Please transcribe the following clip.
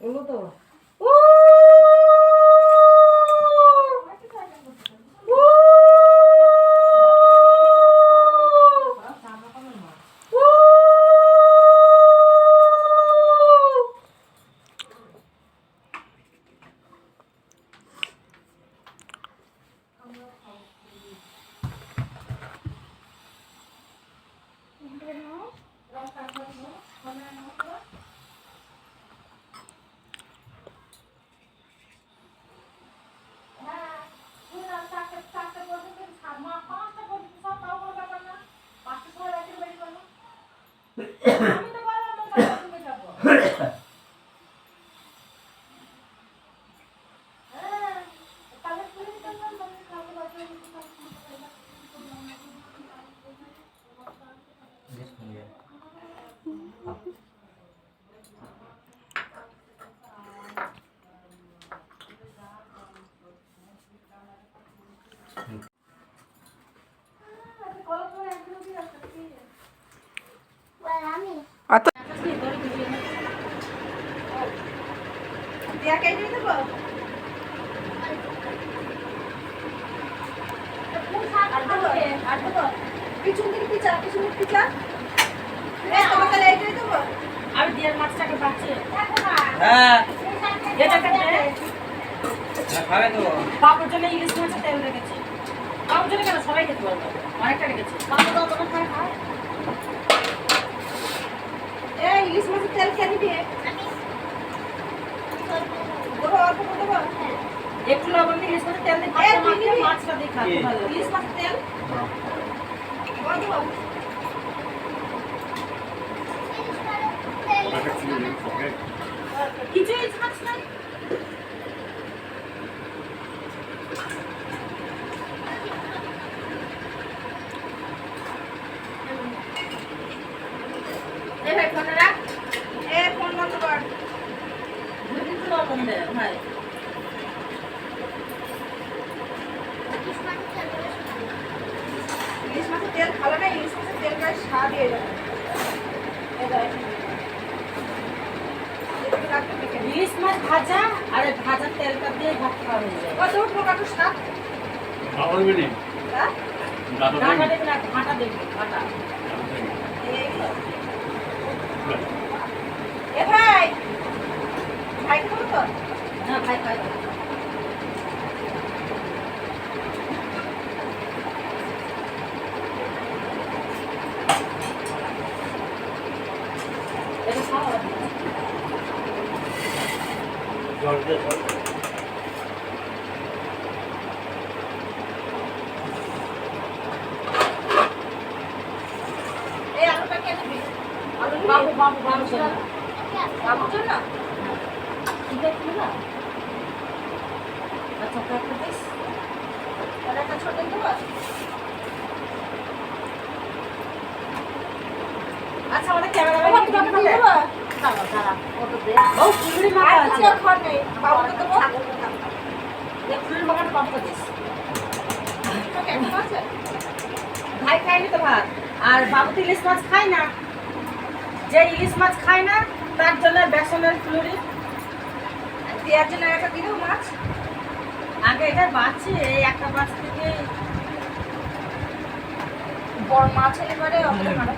ওলো তো? পিছন থেকে পিছা পিছন থেকে পিছা তোমাকে লাইটে দেবো? আমি দিয়ার মাছটাকে বাঁচিয়ে হ্যাঁ। এটা কাটবে খাবে তো। বাবুর জন্য ইলিশ মাছের তেল রেখেছি। বাবুর জন্য কেন সবাই খেতে পারবে? অনেকটা রেখেছি। বাবু তো তোমার খায় খায় এই ইলিশ মাছের তেল খেয়ে নিবি দেবো অল্প করে দেবো একটু লবণ দিয়ে ইলিশ মাছের তেল দিয়ে মাখিয়ে মাছটা দিয়ে খাতে ভালো। ইলিশ মাছের তেল। কিছু ইলিশ মাছ নাই? ভাই ফোনটা রাখ। এ ফোন বন্ধ কর। ভাই ইলিশ মাছের তেল ভালো না ইলিশ মাছের তেল গায়ে স্বাদ হয়ে। ইলিশ মাছ ভাজা আর ভাজার তেলটা দিয়ে ভাত খাওয়া হয়ে যায় কত উঠবো কাটু স্বাদ হ্যাঁ ঢাকা দেবে না ঘাটা দেবে ঘাটা এই তো। এ ভাই ভাই খাব তো হ্যাঁ খাই খাই নিবি? বাবু বাবু বাবু চলে ঠিক না আচ্ছা দিস। আর একটা ছোট দেবো। আচ্ছা আমাদের ক্যামেরা ভাই খায়নি তো ভাত আর বাবু তো ইলিশ মাছ। খায় না যে ইলিশ মাছ খায় না তার জন্য বেসনের ফুলুরি দেওয়ার জন্য একটা দিলেও মাছ আগে এটা বাঁচছে এই একটা বাঁচ থেকে বড় মাছ হলে পরে মারা